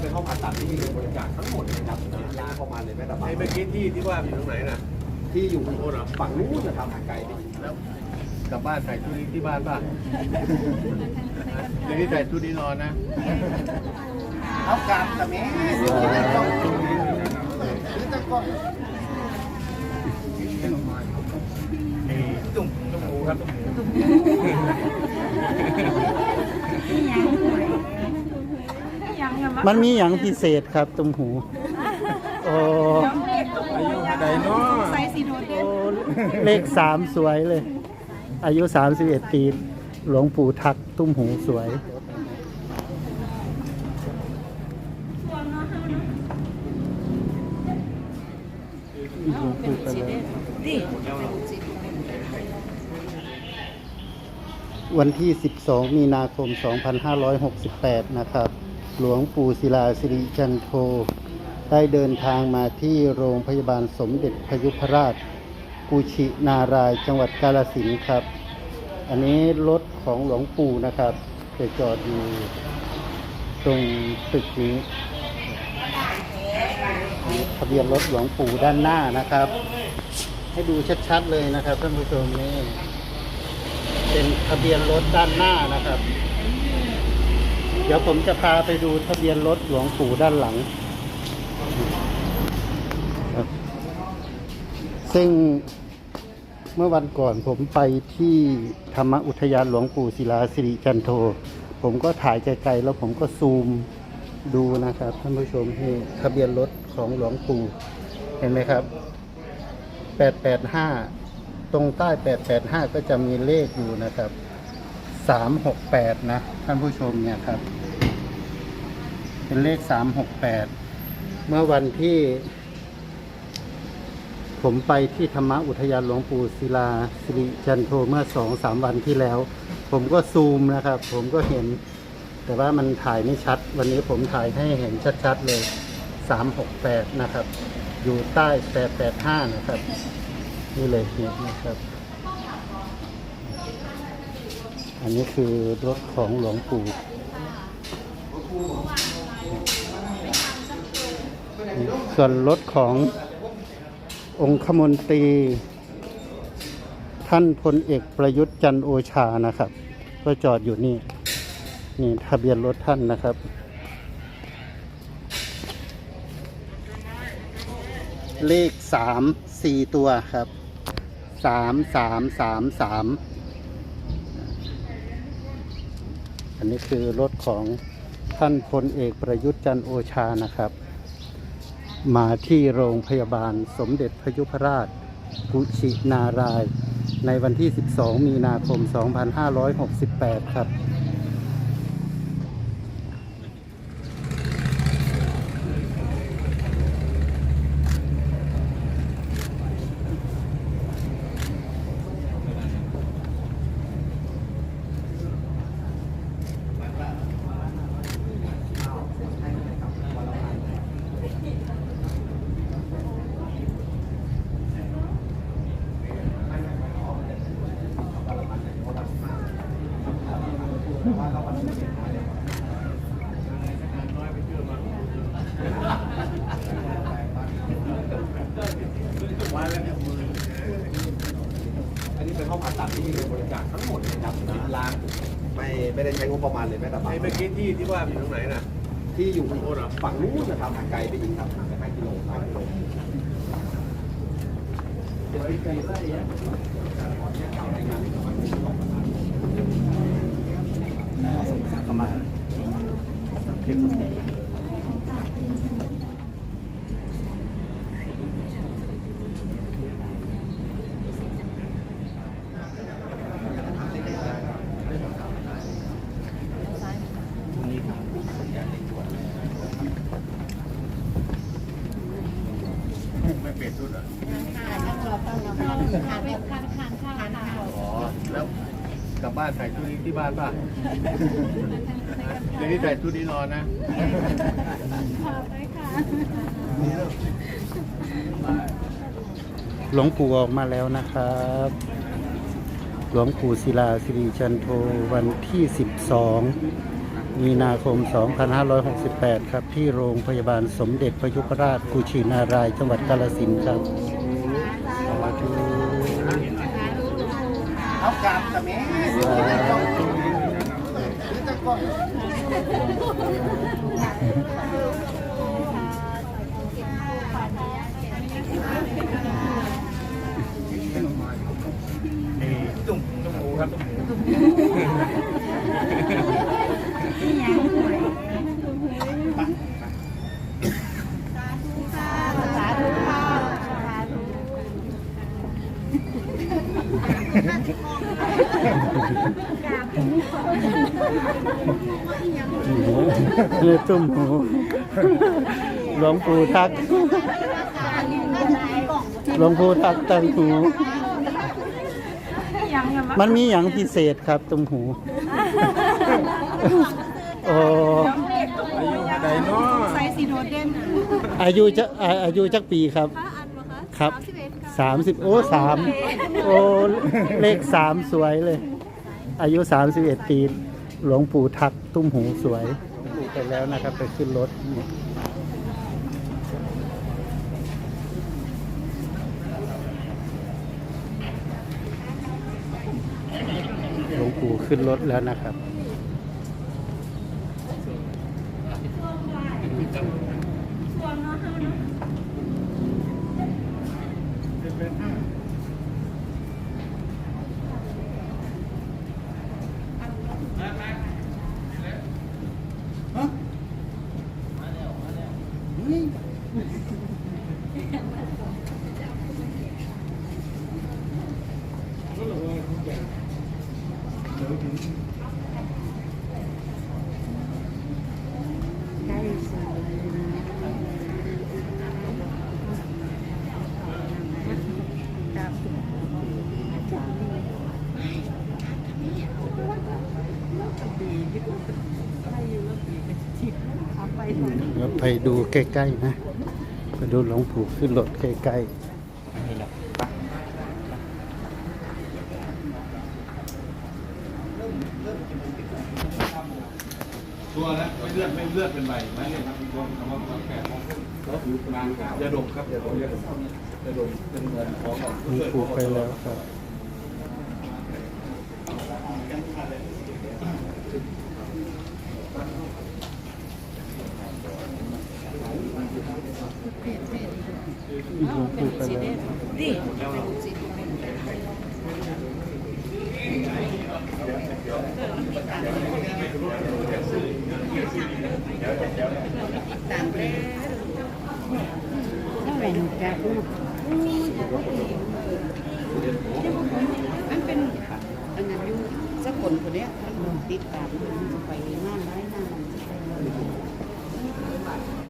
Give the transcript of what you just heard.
เป็นห้องผ่าตัดที่มีเงินบริจาคทั้งหมดนะครับนะยาเข้ามาเลยแม้แต่บางไอ้เมื่อกี้ที่ที่ว่าอยู่ตรงไหนน่ะที่อยู่โอ้เหรอฝั่งนู้นนะครับห่างไกลไปอีกแล้วกลับบ้านใส่ชุดนี้ที่บ้านป่ะเดี๋ยวนี้ใส่ชุดนี้นอนนะเอากลับแต่แม่เดี๋ยวจะต้องหรือจะก้องตุ่มตุ่มหูครับตุ่มหูมั นมีอย่างพิเศษครับตรงหู โอ้ไหนเนาะใส่สีโดดเด่นโอ้เลขสามสวยเลย อายุ 31 ปี หลวงปู่ทักตุ้มหูสวย หลวงปู่ไปแล้วนี่วันที่ 12 มีนาคม 2568 นะครับ หลวงปู่ศิลาสิริจันโท ได้เดินทางมาที่โรงพยาบาลสมเด็จพยุพราชกุชินารายจังหวัดกาฬสินครับ อันนี้รถของหลวงปู่นะครับไปจอดอยู่ตรงตึกนี้ทะเบียนรถหลวงปู่ด้านหน้านะครับ ให้ดูชัดๆเลยนะครับท่านผู้ชมนี่เป็นทะเบียนรถด้านหน้านะครับ ดี๋ยวผมจะพาไปดูทะเบียนรถหลวงปู่ด้านหลัง ซึ่งเมื่อวันก่อนผมไปที่ธรรมอุทยานหลวงปู่ศิลาสิริจันโท ผมก็ถ่ายไกลๆแล้วผมก็ซูมดูนะครับท่านผู้ชมนี่ทะเบียนรถของหลวงปู่ เห็นไหมครับ 885 ตรงใต้ 885 ก็จะมีเลขอยู่นะครับ 368 นะ ท่านผู้ชมเนี่ยครับ เป็นเลข368เมื่อวันที่ ผมไปที่ธรรมอุทยานหลวงปู่ศิลาสิริจันโทเมื่อสองสามวันที่แล้ว ผมก็ซูมนะครับ ผมก็เห็น แต่ว่ามันถ่ายไม่ชัด วันนี้ผมถ่ายให้เห็นชัดๆเลย368นะครับ อยู่ใต้885นะครับ นี่เลยเนี่ยนะครับอันนี้คือรถของหลวงปู่ ส่วนรถขององคมนตรีท่านพลเอกประยุทธ์จันโอชานะครับ ก็จอดอยู่นี่ นี่ทะเบียนรถท่านนะครับ เลขสามสี่ตัวครับสามสามสามสามอันนี้คือรถของท่านพลเอกประยุทธ์จันโอชานะครับ มาที่โรงพยาบาลสมเด็จพยุพราชกุชินาราย ในวันที่ 12 มีนาคม 2568 ครับ อันนี้เป็นห้องผ่าตัดที่มีเงินบริจาคทั้งหมดนะครับนะล้างไม่ไม่ได้ใช้งบประมาณเลยแม้แต่บางไอ้เมื่อกี้ที่ที่ว่าอยู่ตรงไหนน่ะที่อยู่โอ้เหรอฝั่งนู้นนะครับห่างไกลไปอีกครับห่างไป5กิโล5กิโลไม่เปลี่ยนชุดอะ ขาดไปขาดขาดข้าวขาด อ๋อ แล้วกลับบ้านใส่ชุดนี้ที่บ้านป่ะเดี๋ยวนี้ใส่ชุดนี้นอนนะขาดไปค่ะหลวงปู่ออกมาแล้วนะครับ หลวงปู่ศิลาสิริจันโทวันที่ 12 มีนาคม 2568 ครับ ที่โรงพยาบาลสมเด็จพระยุพราชกุชินารายณ์จังหวัดกาฬสินธุ์ครับ เอากราบกับแม่สาธุตุ่มตุ่มหมูครับตุ่มหมู สาธุค่ะสาธุ เนื้อตุ้มหูหลวงปู่ทักหลวงปู่ทักตั้งหูมันมีอย่างพิเศษครับตรงหูโอ้ไดโน่ใส่สีโดดเด่นอายุจะอาอายุจักปีครับพระอันวะคะครับสามสิบเอ็ดค่ะสามสิบโอ้สามโอ้เลขสามสวยเลย อายุสามสิบเอ็ดปี หลวงปู่ทักตุ้มหูสวยปู่ไปแล้วนะครับ ไปขึ้นรถนี่หลวงปู่ขึ้นรถแล้วนะครับ เราไปดูใกล้ๆนะไปดูหลวงปู่ขึ้นรถใกล้ๆตัวนะไม่เลือดไม่เลือดเป็นไรไม่เนี่ยครับตัวคำว่าแปดโมงครึ่งแล้วอยู่ประมาณยาดมครับยาดมยาดมยาดมเป็นเงินของของๆหลวงปู่ไปแล้วครับ หลวงปู่ไปแล้วมันเป็นอันนั้นอยู่สักคนคนเนี้ยมันติดตามมันจะไปงานร้ายงาน